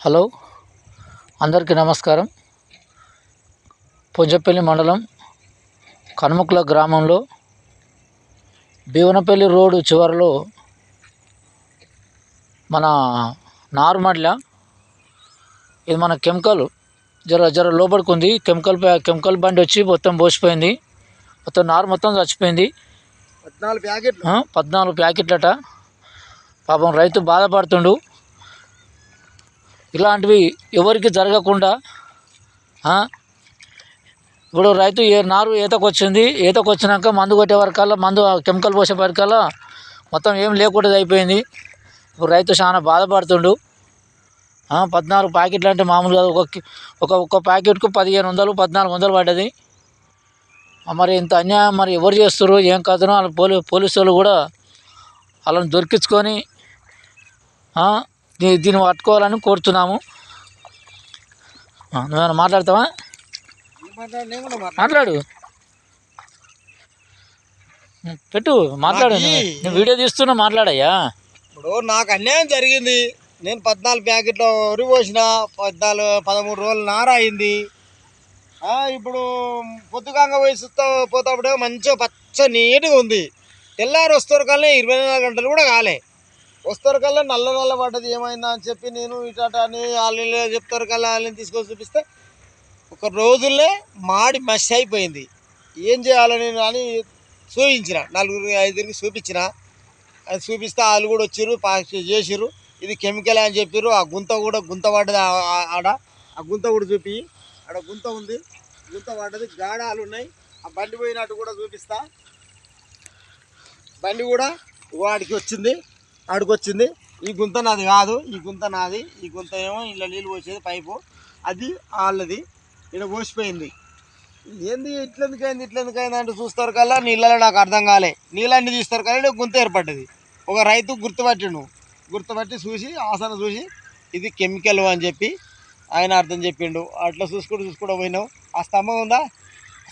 Hello అందరికీ నమస్కారం. పుంజపల్లి మండలం కనుమకుల గ్రామంలో భీవనపల్లి రోడ్డు చివరిలో మన నార్మడ్ల ఇది మన కెమికల్ జర జర లోపలికి కెమికల్ కెమికల్ బండి వచ్చి మొత్తం పోసిపోయింది. మొత్తం నారు మొత్తం చచ్చిపోయింది. పద్నాలుగు ప్యాకెట్లు. ఆ, పద్నాలుగు ప్యాకెట్లట. పాపం రైతు బాధపడుతుండు. ఇలాంటివి ఎవరికి జరగకుండా ఇప్పుడు రైతు ఏ నారు ఈతకు వచ్చింది ఈతకు వచ్చినాక మందు కొట్టే వరకల్లా మందు కెమికల్ పోసే వరకల్లా మొత్తం ఏం లేకుండా అయిపోయింది. ఇప్పుడు రైతు చాలా బాధపడుతుండు. పద్నాలుగు ప్యాకెట్లు అంటే మామూలుగా ఒక ఒక ఒక్క ప్యాకెట్కు పదిహేను వందలు పద్నాలుగు వందలు పడ్డది. మరి ఇంత అన్యాయం మరి ఎవరు చేస్తారు ఏం కథనో వాళ్ళ పోలీ పోలీసు వాళ్ళు కూడా వాళ్ళని దొరికించుకొని దీన్ని పట్టుకోవాలని కోరుతున్నాము. నువ్వేమైనా మాట్లాడతావా. మాట్లాడు. పెట్టు మాట్లాడు నేను వీడియో తీస్తున్నా మాట్లాడయ్యా. ఇప్పుడు నాకు అన్యాయం జరిగింది. నేను పద్నాలుగు ప్యాకెట్లు వరి పోసిన పద్నాలుగు పదమూడు రోజులు నార అయింది. ఇప్పుడు పొద్దుగాంగ వయసుతో పోతాప్పుడే మంచిగా పచ్చ నీట్గా ఉంది. తెల్లారి వస్తారు కల్లా ఇరవై నాలుగు గంటలు కూడా కాలే. వస్తారు కల్లా నల్ల నల్ల పడ్డది ఏమైందా అని చెప్పి నేను ఇట అని వాళ్ళు చెప్తారు కల్లా వాళ్ళని తీసుకొని చూపిస్తే ఒక రోజుల్లో మాడి మష్ అయిపోయింది. ఏం చేయాలని అని చూపించిన నలుగురు ఐదుగురికి చూపించిన. అది చూపిస్తే వాళ్ళు కూడా వచ్చారు చేసిరు ఇది కెమికల్ అని చెప్పారు ఆ గుంత కూడా గుంత పడ్డది ఆడ. ఆ గుంత కూడా చూపి. ఆడ గుంత ఉంది. గుంత పడ్డది. గాడాలు ఉన్నాయి. ఆ బండి పోయినట్టు కూడా చూపిస్తా. బండి కూడా వాడికి వచ్చింది. ఆడికి ఈ గుంత నాది కాదు ఈ గుంత నాది. ఈ గుంత ఏమో ఇలా నీళ్ళు పోసేది పైపు. అది వాళ్ళది ఇలా పోసిపోయింది. ఏంది ఇట్లెందుకైంది ఇట్లెందుకైంది అంటే చూస్తారు కల్లా నీళ్ళలో నాకు అర్థం కాలే. నీళ్ళన్నీ తీస్తారు కానీ గుంత ఏర్పడ్డది. ఒక రైతు గుర్తుపట్టిండు. గుర్తుపట్టి చూసి ఆసన చూసి ఇది కెమికల్ అని చెప్పి ఆయన అర్థం చెప్పిండు. అట్లా చూసుకుంటూ చూసుకుంటూ పోయినావు ఆ స్తంభం ఉందా?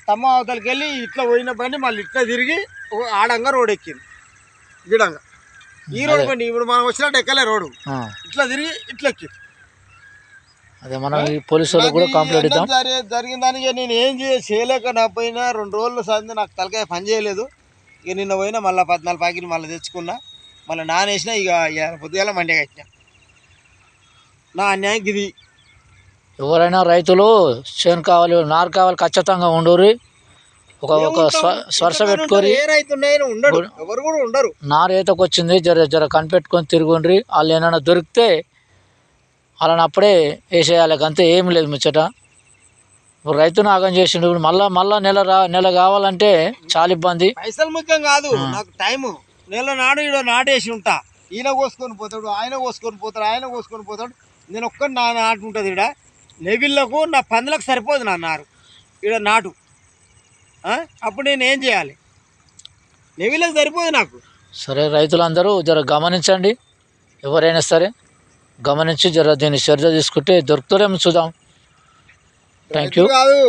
స్తంభం అవతలకి వెళ్ళి ఇట్లా పోయిన పని మళ్ళీ ఇట్లా తిరిగి ఒక ఆడంగా రోడ్ ఎక్కింది. గిడంగా. ఈ రోడ్. బండి ఇప్పుడు మనం వచ్చినట్టు ఎక్కలే రోడ్డు. ఇట్లా తిరిగి ఇట్లా ఎక్కింది అదే మనం ఈ పోలీసు వాళ్ళకి కూడా కంప్లైంట్ ఇద్దాం. జరిగిన దానికి నేను ఏం చేయ చేయలేక నా పోయినా రెండు రోజులు సంది నాకు తలకాయ పని చేయలేదు. ఇక నిన్న పోయినా మళ్ళీ పద్నాలుగు ప్యాకెట్లు మళ్ళీ తెచ్చుకున్నా. మళ్ళీ నానేసిన ఇక పొద్దుగాల మండే కట్టిన. నా అన్యాయం ఇది ఎవరైనా రైతులు చేను కావాలి నారు కావాలి ఖచ్చితంగా ఉండరు. ఒక ఒక స్వర్శ పెట్టుకొని రైతు. ఎవరు కూడా ఉండరు. నారు ఈతకు వచ్చింది జర జర కనిపెట్టుకొని తిరుగుండ్రి. వాళ్ళు ఏమైనా దొరికితే వాళ్ళని అప్పుడే వేసేయాలి అంతే ఏం లేదు ముచ్చట. ఇప్పుడు రైతును ఆగం చేసిండు మళ్ళా మళ్ళా నెల రా నెల కావాలంటే చాలా ఇబ్బంది. పైసలు ముఖ్యం కాదు. నాకు టైము. నెల నాడు ఈడ నాటేసి ఉంటా. ఈయన కోసుకొని పోతాడు ఆయన కోసుకొని పోతాడు ఆయన కోసుకొని పోతాడు. నేను ఒక్కటి నా నాటు ఉంటుంది ఈడ. లెవిల్లకు నా పందులకు సరిపోదు నా నారు. ఈడ నాటు? అప్పుడు నేను ఏం చేయాలి? లెవిల్లకు సరిపోదు నాకు. సరే రైతులందరూ జర గమనించండి. ఎవరైనా సరే గమనించి జర దీన్ని చర్య తీసుకుంటే దొరుకుతారేమో చూద్దాం. థ్యాంక్ యూ కాదు.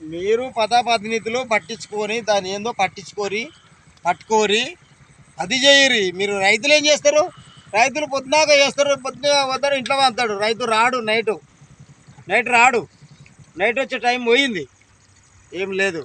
మీరు పదాపతినిధులు పట్టించుకొని దాని ఏందో పట్టించుకోరి పట్టుకోరి అది చేయరి. మీరు రైతులు ఏం చేస్తారు? రైతులు పొద్దునాక చేస్తారు పొద్దున వద్దరు ఇంట్లో అంతాడు రైతు రాడు నైటు. నైట్ రాడు. నైట్ వచ్చే టైం పోయింది. ఏం లేదు.